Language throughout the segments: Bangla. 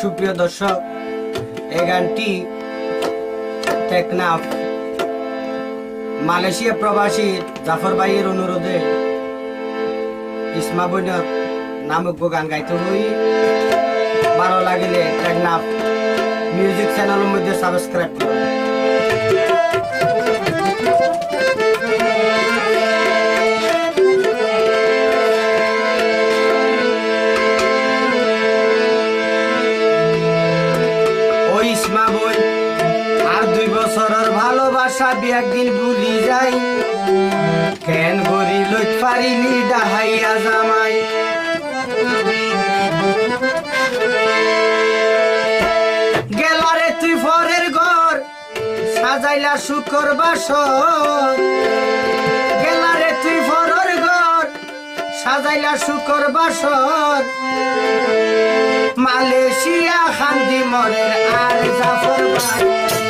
সুপ্রিয় দর্শক, এই গানটি টেকনাফ, মালয়েশিয়া প্রবাসী জাফর ভাইয়ের অনুরোধে ইসমা বৈনক নামক গান গাইতে হই। ভালো লাগিলে টেকনাফ মিউজিক চ্যানেলের মধ্যে সাবস্ক্রাইব করুন। ভালোবাসা বি একদিন ভুলি যাই। কেন গরি লইত পারিলি ডাহাইয়া জামাই। গেলারে তুই ফরের ঘর, সাজাইলা শুকর বাসর। গেলারে তুই ফরের ঘর, সাজাইলা শুকর বাসর। মালয়েশিয়া খান্দি মরে আর জাফর ভাই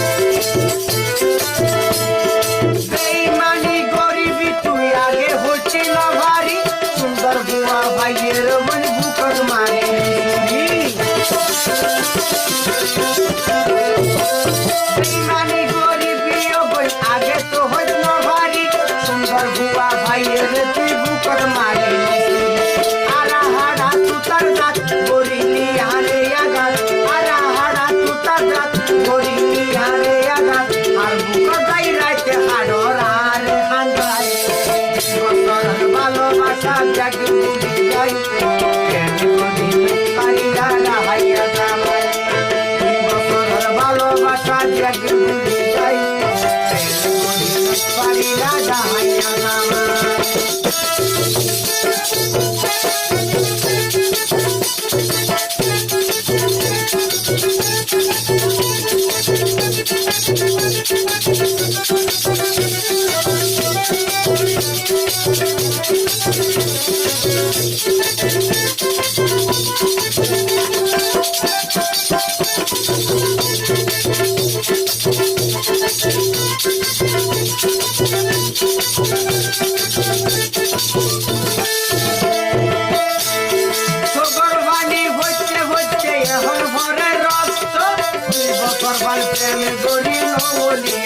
આગળ તો હોય ન ભારી સુંદર ભુવા ભાઈ રે તી બુકર મારી ভালোবাসা জাগে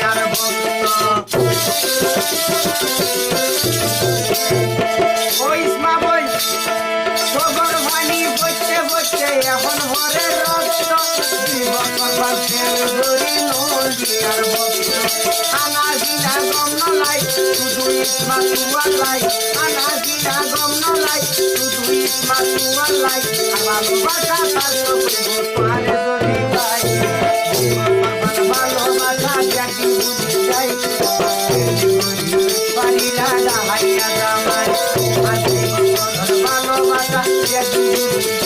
আর ওই ইসমা বই সগর বাণী হচ্ছে হচ্ছে এখন ভরে রক্ত প্রেম গড়িল বলি আর ভক্ত আনা দিনা গম নলাই শুধু ইসমা তুয়ার লাই আনা দিনা গম নলাই শুধু ইসমা তুয়ার লাই আমার ভাষা তার সঙ্গে পারে যদি ভাই ভালোবাসা